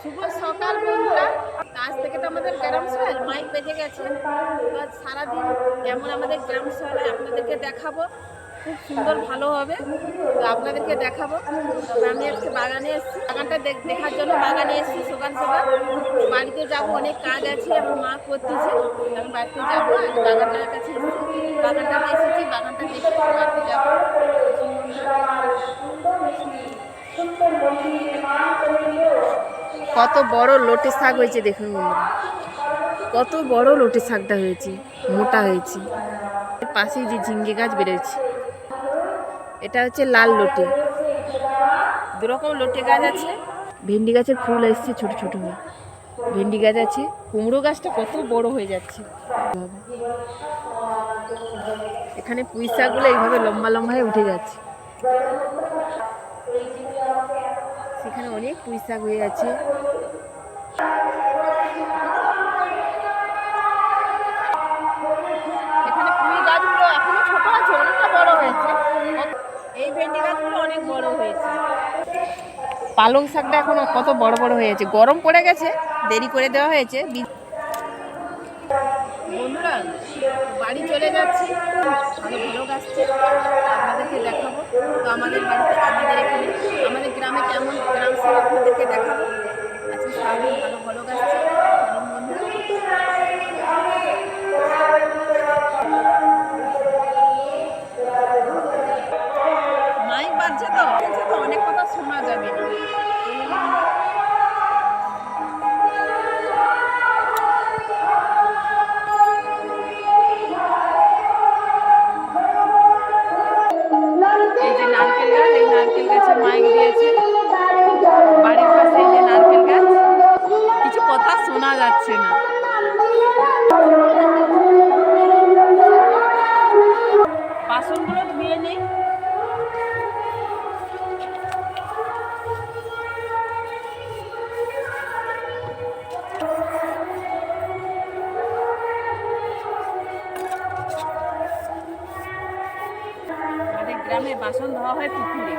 শুভ সকাল বন্ধুরা আজ থেকে তো আমাদের গ্রাম শহর মাইক বেজে গেছে সারাদিন কেমন আমাদের গ্রাম শহরে আপনাদেরকে দেখাবো খুব সুন্দর ভালো হবে তো আপনাদেরকে দেখাবো তবে আমি আজকে বাগানে এসেছি বাগানটা দেখ- দেখার জন্য বাগানে এসেছি সকাল সকাল বাড়িতে যাব অনেক কাজ আছে আমার মা করতেছে আমি বাড়িতে যাব আজ বাগানটার কাছে বাগানটাতে এসেছি বাগানটা দেখে বাড়িতে যাব কত বড় লোটে শাক হয়েছে দেখুন বন্ধুরা। কত বড় লোটে শাকটা হয়েছে, মোটা হয়েছে। পাশেই যে ঝিঙ্গে গাছ বেড়েছে এটা হচ্ছে লাল লোটে। দুরকম লোটে গাছ আছে। ভেন্ডি গাছের ফুল এসছে ছোট ছোট হয়ে। ভেন্ডি গাছ আছে, কুমড়ো গাছটা কত বড় হয়ে যাচ্ছে। এখানে পুঁই শাকগুলো এইভাবে লম্বা লম্বা হয়ে উঠে যাচ্ছে। অনেক পুঁই হয়ে আছে এখানে গাছগুলো বড় হয়েছে। এই গাছগুলো অনেক বড় হয়েছে। পালং শাকটা এখন কত বড় বড় হয়েছে। গরম পড়ে গেছে, দেরি করে দেওয়া হয়েছে। বন্ধুরা, বাড়ি চলে যাচ্ছি। ভালো আপনাদেরকে দেখাবো। তো আমাদের বাড়িতে আমাদের এখানে গ্রামে কেমন গ্রাম আপনাদেরকে দেখাবো? আজকে সারাদিন ভালো ভালো আসছে। বাসন ধোয়া হয় পুকুরে।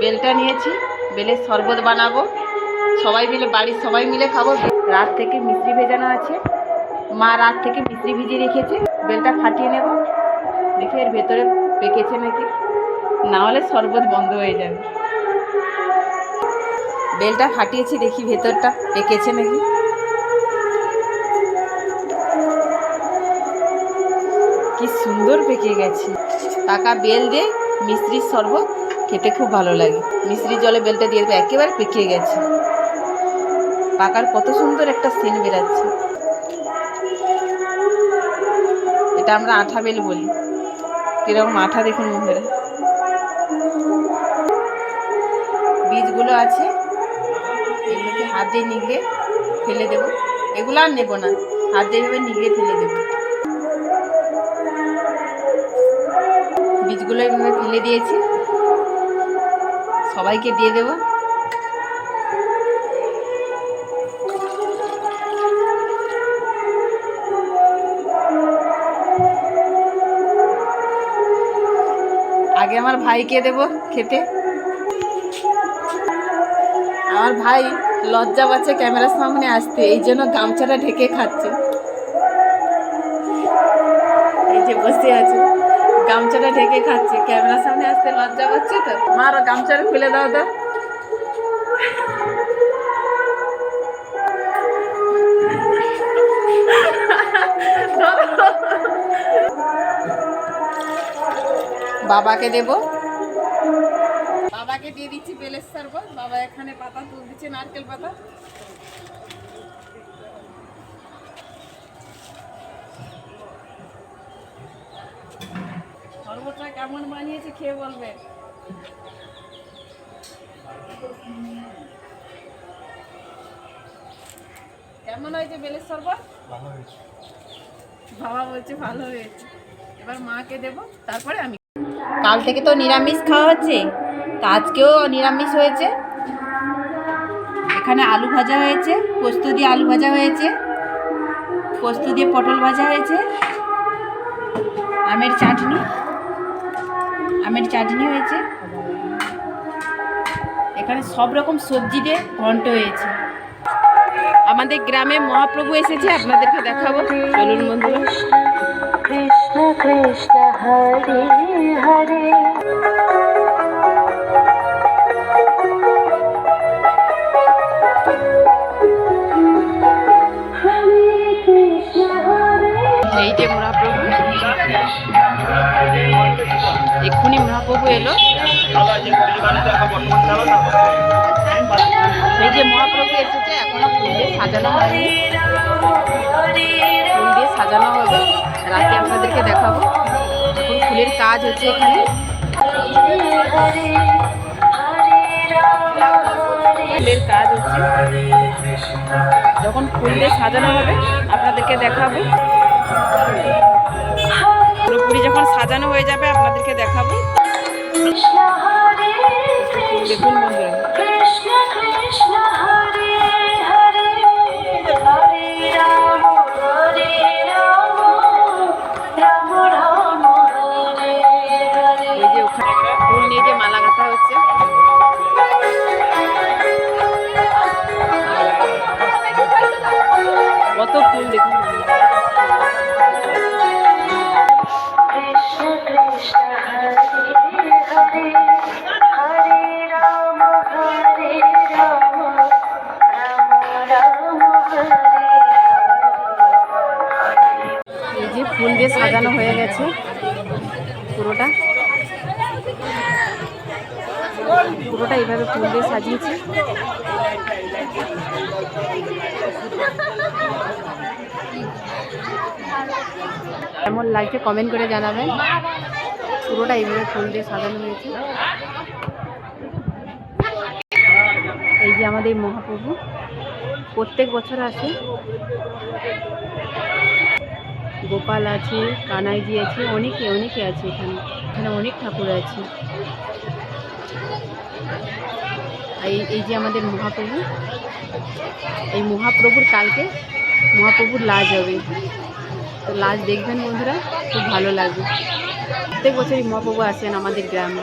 বেলটা নিয়েছি বেলের শরবত বানাবো। সবাই মিলে, বাড়ির সবাই মিলে খাব। রাত থেকে মিষ্টি ভেজানো আছে। মা রাত থেকে মিষ্টি ভিজিয়ে রেখেছে। বেলটা ফাটিয়ে নেব। দেখি এর ভেতরে পেকেছে নাকি। না হলে শরবত বন্ধ হয়ে যাবে। বেলটা ফাটিয়েছি, দেখি ভেতরটা পেকেছে নাকি। কি সুন্দর পেকে গেছে। পাকা বেল দিয়ে মিষ্টির শরবত খেতে খুব ভালো লাগে। মিষ্টির জলে বেলটা দিয়ে একেবারে পেকে গেছে। পাকার কত সুন্দর একটা সেন বেরাচ্ছে। এটা আমরা আঠা বেল বলি। কীরকম আঠা দেখুন মুখের বীজগুলো আছে, এগুলোকে হাত দিয়ে নিগড়ে ফেলে দেবো। এগুলো আর নেব না, হাত দিয়ে নিগড়ে ফেলে দেবো। বীজগুলো এভাবে ফেলে দিয়েছি। সবাইকে দিয়ে দেবো। আগে আমার ভাইকে দেব খেতে। আমার ভাই লজ্জা পাচ্ছে ক্যামেরার সামনে আসতে, এই জন্য গামছাটা ঢেকে খাচ্ছে। এই যে বসে আছে, গামছাটা ঢেকে খাচ্ছে, ক্যামেরার সামনে আসতে লজ্জা পাচ্ছে তো? মার, গামছাটা খুলে দাও তো। বাবাকে দেব। বাবাকে দিয়ে দিচ্ছি বেলের শরবত। বাবা এখানে পাতা তুল দিচ্ছে নারকেল পাতা। শরবতটা কেমন বানিয়েছে খেয়ে বলবে। কেমন হয়েছে বেলের শরবত? ভালো হয়েছে। বাবা বলছে ভালো হয়েছে। এবার মাকে দেবো তারপরে আমি কাল থেকে তো নিরামিষ খাওয়া হচ্ছে। তো আজকেও নিরামিষ হয়েছে। এখানে আলু ভাজা হয়েছে, পোস্ত দিয়ে আলু ভাজা হয়েছে, পোস্ত দিয়ে পটল ভাজা হয়েছে, আমের চাটনি আমের চাটনি হয়েছে। এখানে সব রকম সবজি দিয়ে ঘন্ট হয়েছে। আমাদের গ্রামে মহাপ্রভু এসেছে, আপনাদেরকে দেখাবো। চলুন বন্ধুরা। কৃষ্ণ কৃষ্ণ হরে হরে। এই যে মহাপ্রভু। এক্ষুনি মহাপ্রভু এলো। এই যে মহাপ্রভু এসেছে, এখনও ফুল দিয়ে সাজানো হয়নি। ফুল দিয়ে সাজানো হবে। রাতে আপনাদেরকে দেখাবো। এখন ফুলের কাজ হচ্ছে এখানে। ফুলের কাজ হচ্ছে। যখন ফুল দিয়ে সাজানো হবে, আপনাদেরকে দেখাবো। পুরোপুরি যখন সাজানো হয়ে যাবে, আপনাদেরকে দেখাবো। দেখুন বন্ধুরা। গেছে পুরোটা। পুরোটা এইভাবে ফুল দিয়ে সাজিয়েছি। কেমন লাগছে কমেন্ট করে জানাবেন। পুরোটা এইভাবে ফুল দিয়ে সাজানো হয়েছে। এই যে আমাদের মহাপ্রভু, প্রত্যেক বছর আসে। গোপাল আছে, কানাইজি আছে, অনেকে অনেকে আছে এখানে। এখানে অনেক ঠাকুর আছে। এই এই যে আমাদের মহাপ্রভু, এই মহাপ্রভুর কালকে মহাপ্রভুর লাজ হবে। তো লাজ দেখবেন বন্ধুরা, খুব ভালো লাগবে। প্রত্যেক বছরই মহাপ্রভু আসেন আমাদের গ্রামে।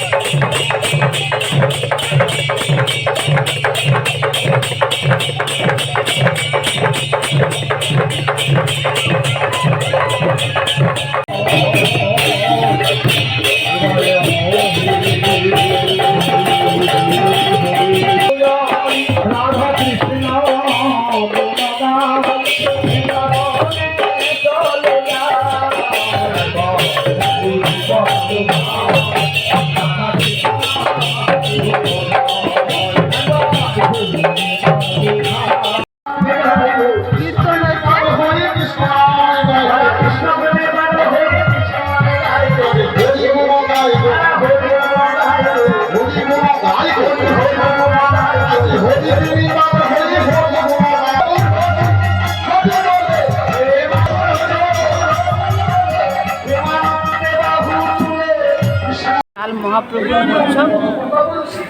মহাপ্রভুর উৎসব।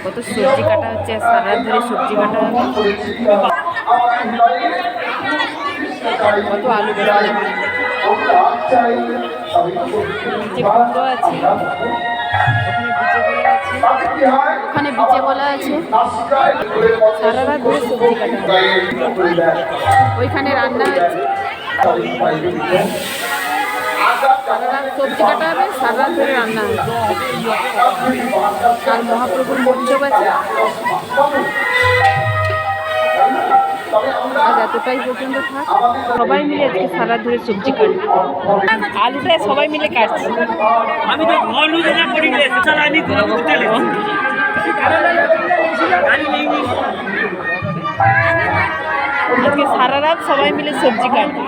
কত সবজি কাটা হচ্ছে, সারা ধরে সবজি কাটা কত আলু আছে, ওখানে বিচে বলা আছে। সারা রাত ধরে সবজি কাটা ওইখানে রান্না হচ্ছে। সবজি কাটা হবে, সারা ধরে রান্না কাল মহাপ্রভুর মহোৎসব আছে। এতটাই পর্যন্ত থাক। সবাই মিলে আজকে সারা সবজি কাটবে। আলুটা সবাই মিলে কাটছে। আমি তো ঘর রাত সবাই মিলে সবজি কাটবে।